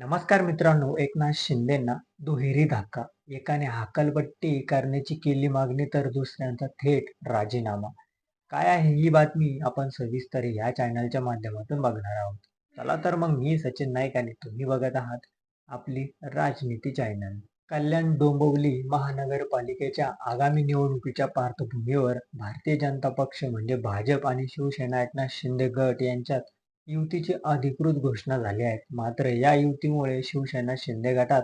नमस्कार मित्रांनो एकनाथ शिंदेंना दुहेरी धक्का. एकाने हाकलपट्टी करण्याची केली मागणी तर दुसऱ्यांचा थेट राजीनामा. काय आहे ही बातमी आपण सविस्तर या चॅनलच्या माध्यमातून बघणार आहोत. चला तर मग मी सचिन नाईक आणि तुम्ही बघत आहात आपली राजनीती चॅनल कल्याण डोंबिवली महानगरपालिकेच्या आगामी निवडणुकीच्या पार्श्वभूमीवर भारतीय जनता पक्ष म्हणजे भाजप आणि शिवसेना एकनाथ शिंदे गट यांच्यात युतीची अधिकृत घोषणा झाली आहे मात्र या युतीमुळे शिवसेना शिंदे गटात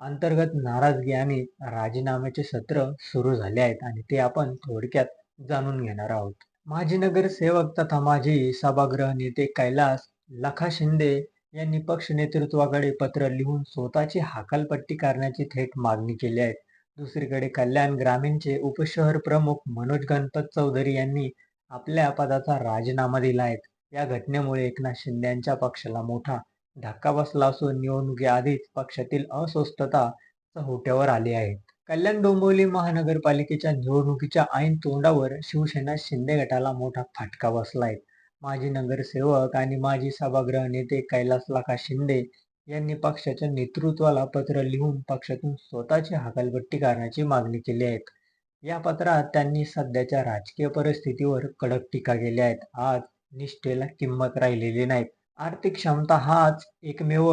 अंतर्गत नाराजगी आणि राजीनाम्याचे सत्र सुरू झाले आहेत आणि ते आपण थोडक्यात जाणून घेणार आहोत. माजी नगरसेवक तथा माजी सभागृह नेते कैलास लखा शिंदे यांनी पक्ष नेतृत्वाकडे पत्र लिहून स्वतःची हाकलपट्टी करण्याची थेट मागणी केली आहे. दुसरीकडे कल्याण ग्रामीणचे उपशहर प्रमुख मनोज गणपत चौधरी यांनी आपल्या पदाचा राजीनामा दिला आहे. या घटनेमुळे एकनाथ शिंदे यांच्या पक्षाला मोठा धक्का बसला असून निवडणुकीआधीच पक्षातील अस्वस्थता चव्हाट्यावर आली आहे. कल्याण डोंबिवली महानगरपालिकेच्या निवडणुकीच्या ऐन तोंडावर शिवसेना शिंदे गटाला मोठा फटका बसला आहे माजी नगरसेवक आणि माजी सभागृह नेते कैलास लाखा शिंदे यांनी पक्षाच्या नेतृत्वाला पत्र लिहून पक्षातून स्वतःची हकालपट्टी करण्याची मागणी केली आहे. या पत्रात त्यांनी सध्याच्या राजकीय परिस्थितीवर कडक टीका केल्या आहेत आज निष्ठेला किंमत राहिलेली नाही आर्थिक क्षमता हाच एकमेव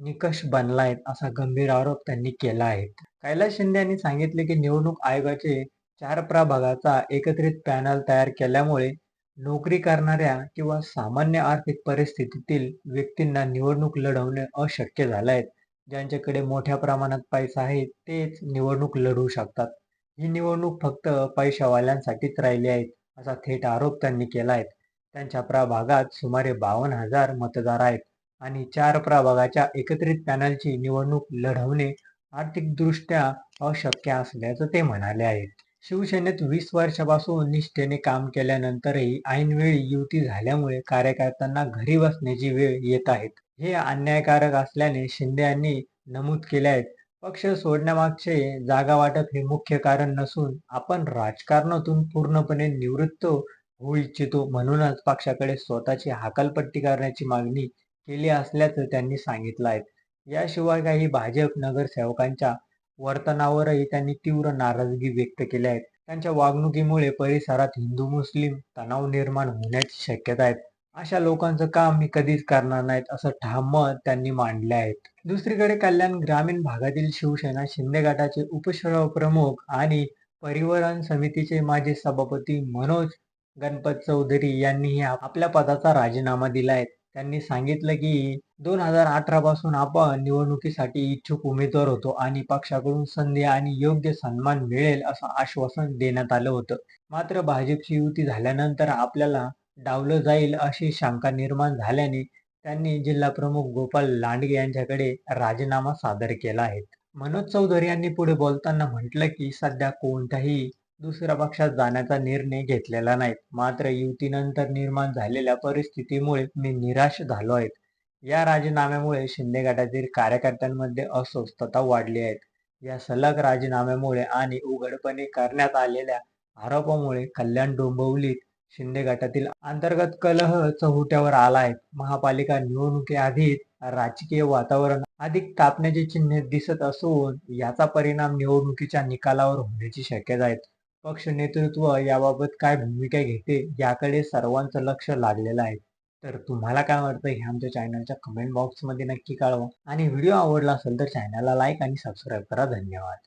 निकष बनलाय असा गंभीर आरोप त्यांनी केला आहे. कैलास शिंदे यांनी सांगितले की निवडणूक आयोगाचे चार प्रभागाचा एकत्रित पॅनल तयार केल्यामुळे नोकरी करणाऱ्या किंवा सामान्य आर्थिक परिस्थितीतील व्यक्तींना निवडणूक लढवणे अशक्य झाले आहेत ज्यांच्याकडे मोठ्या प्रमाणात पैसा आहे तेच निवडणूक लढवू शकतात. ही निवडणूक फक्त पैशावाल्यांसाठीच राहिली आहे असा थेट आरोप त्यांनी केला आहे. त्यांच्या प्रभागात सुमारे बावन्न हजार मतदार आहेत आणि चार प्रभागाच्या एकत्रित पॅनलची निवडणूक लढवणे आर्थिकदृष्ट्या अशक्य असल्याचं ते म्हणाले आहेत शिवसेनेत वीस वर्षापासून निष्ठेने काम केल्यानंतरही ऐनवेळी युती झाल्यामुळे कार्यकर्त्यांना घरी बसण्याची वेळ येत आहेत हे अन्यायकारक असल्याने शिंदे यांनी नमूद केले आहेत पक्ष सोडण्यामागचे जागा वाटप हे मुख्य कारण नसून आपण राजकारणातून पूर्णपणे निवृत्त होऊ इच्छितो. म्हणूनच पक्षाकडे स्वतःची हाकलपट्टी करण्याची मागणी केली असल्याचं त्यांनी सांगितलं आहे. याशिवाय काही भाजप नगरसेवकांच्या वर्तनावरही त्यांनी तीव्र नाराजगी व्यक्त केली आहे. त्यांच्या वागणुकीमुळे परिसरात हिंदू मुस्लिम तणाव निर्माण होण्याची शक्यता आहे. अशा लोकांचं काम मी कधीच करणार नाहीत असं ठाम मत त्यांनी मांडले आहेत दुसरीकडे कल्याण ग्रामीण भागातील शिवसेना शिंदे गटाचे उपशहर प्रमुख आणि परिवहन समितीचे माजी सभापती मनोज गणपत चौधरी यांनीही आपल्या पदाचा राजीनामा दिला आहे त्यांनी सांगितलं की दोन हजार अठरा पासून आपण निवडणुकीसाठी इच्छुक उमेदवार होतो आणि पक्षाकडून संधी आणि योग्य सन्मान मिळेल असं आश्वासन देण्यात आलं होतं. मात्र भाजपची युती झाल्यानंतर आपल्याला डावलं जाईल अशी शंका निर्माण झाल्याने त्यांनी जिल्हा प्रमुख गोपाल लांडगे यांच्याकडे राजीनामा सादर केला आहे. मनोज चौधरी यांनी पुढे बोलताना म्हटलं की सध्या कोणत्याही दुसऱ्या पक्षात जाण्याचा निर्णय घेतलेला नाही मात्र युतीनंतर निर्माण झालेल्या परिस्थितीमुळे मी निराश झालो आहे. या राजीनाम्यामुळे शिंदे गटातील कार्यकर्त्यांमध्ये अस्वस्थता वाढली आहे. या सलग राजीनाम्यामुळे आणि उघडपणे करण्यात आलेल्या आरोपामुळे कल्याण डोंबवलीत शिंदे गटातील अंतर्गत कलह चहुट्यावर आला आहे. महापालिका निवडणुकीआधी राजकीय वातावरण अधिक तापण्याची चिन्हे दिसत असून याचा परिणाम निवडणुकीच्या निकालावर होण्याची शक्यता आहे. पक्ष नेतृत्व याबाबत काय भूमिका घेते याकडे सर्वांचं लक्ष लागलेलं आहे. तर तुम्हाला काय वाटतं हे आमच्या चॅनलच्या कमेंट बॉक्समध्ये नक्की कळवा. आणि व्हिडिओ आवडला असेल तर चॅनलला लाईक आणि सबस्क्राईब करा. धन्यवाद.